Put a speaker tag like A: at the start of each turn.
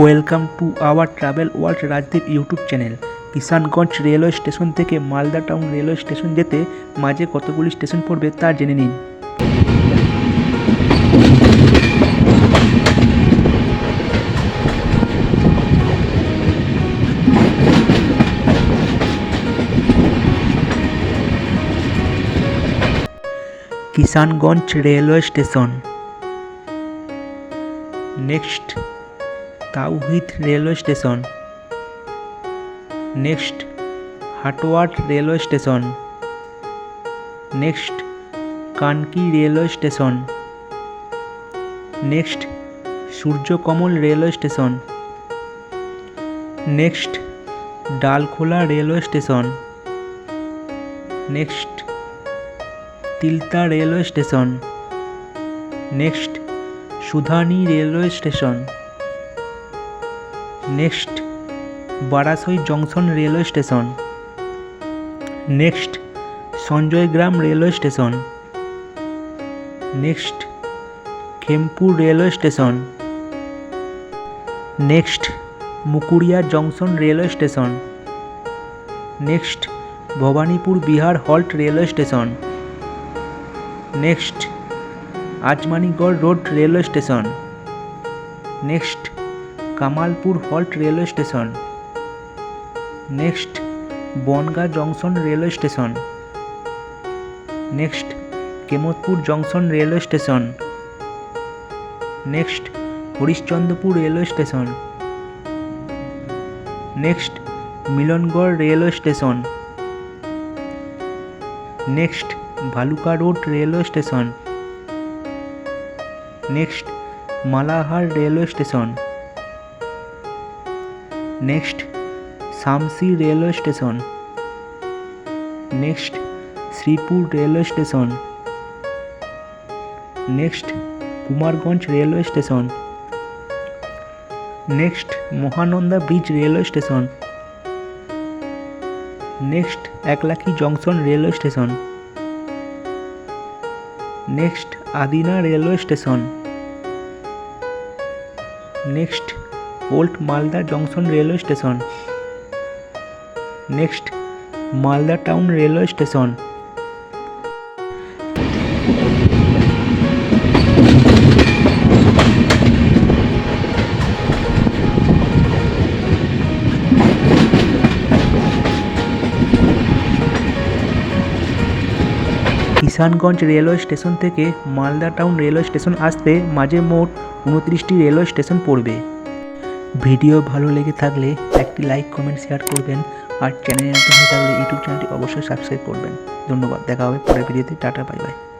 A: Welcome to our travel world Rajdeep YouTube channel. Kishanganj railway station থেকে Malda town railway station যেতে মাঝে কতগুলি station পড়বে তা জেনে নিন। Kishanganj railway station. Next. Tauhid railway station. Next, Hatwat railway station. Next, Kanki railway station. Next, Suryakamal railway station. Next, Dalkhola railway station. Next, Tilta railway station. Next, Sudhani railway station. Next Barsoi junction railway station. Next Sanjaygram railway station. Next Khempur railway station. Next Mukuria junction railway station. Next Bhawanipur Bihar halt railway station. Next Azamnagar road railway station. Next Kamalpur halt railway station. Next, Bangaon junction railway station. Next, Kematpur junction railway station. Next, Harishchandrapur railway station. Next, Milangarh railway station. Next, Bhaluka road railway station. Next, Malahar railway station. Next Samsi railway station. Next Sripur railway station. Next Kumarganj railway station. Next Mahananda bridge railway station. Next Eklakhi junction railway station. Next Adina railway station. Next old Malda junction railway station next Malda town railway station Kishanganj railway station থেকে Malda town railway station আসতে মাঝে মোট উনত্রিশটি railway station পড়বে। Video ভালো লেগে থাকলে একটি লাইক, কমেন্ট, শেয়ার করবেন আর চ্যানেল নতুন হয়ে থাকলে ইউটিউব চ্যানেলটি অবশ্যই সাবস্ক্রাইব করবেন। ধন্যবাদ, দেখা হবে পরের ভিডিওতে। Tata, bye bye.